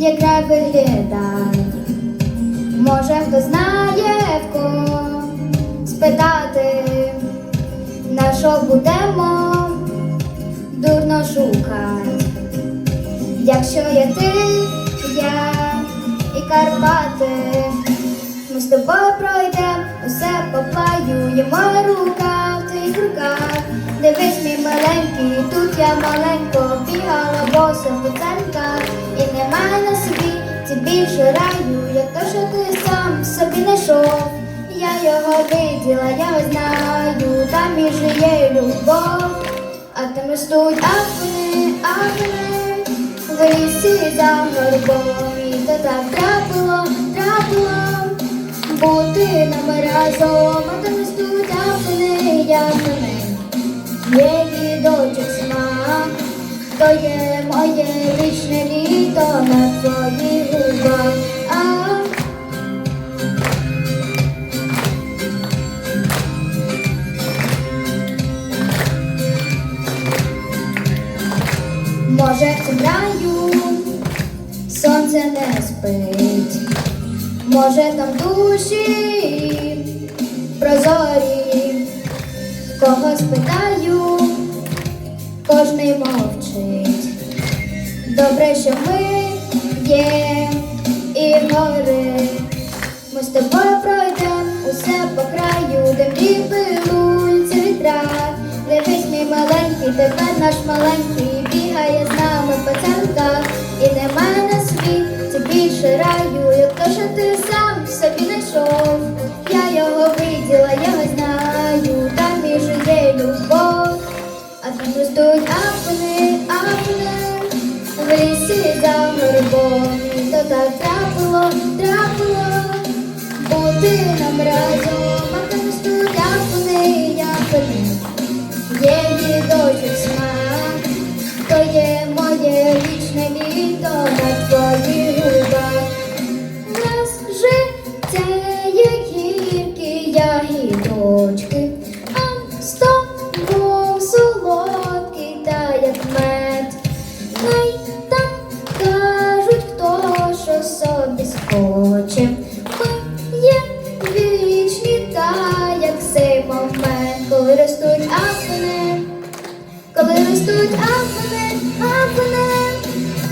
не виглядай. Може, хто знає в кого спитати, на що будемо дурно шукати. Якщо є ти, я і Карпати, ми з тобою пройдем, усе поплаюємо рука в твоїх руках. Дивись, мій маленький, тут я маленько бігала босом по центрах більше раю, як то, що ти сам собі знайшов. Я його виділа, я його знаю, там і жиє любов, а там ростуть афини, афини, в лісі за горбом, і то так трапило, трапило, бути нам разом, а там ростуть афини, афини. Є дідочок смак, то є моє вічне літо на. А, Може, в сонце не спить, може там душі прозорі, кого спитаю, кожний мовчить. Добре, що ми є гори. Ми з тобою пройдем усе по краю, де мрій пилуються вітра. Дивись, мій маленький, тепер наш маленький бігає з нами по центрах. І немає на світі більше раю, як то, що ти сам собі знайшов. Я його виділа, я його знаю, там і жиє любов. А там ростуть апини, апини, в лісі за горбом. То так трапило, трапило, бути нам разом, а там. Є дідочок смак, то є моє вічне літо на твоїх коли ростуть афини, коли ростуть афини, афини,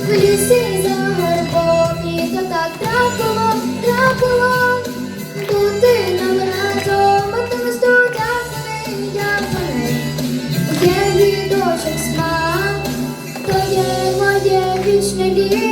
в лісі за горбом, і то так трапило, трапило, бути нам разом, а то ростуть афини, афини. Є відочок смак, то є моє вічне літо.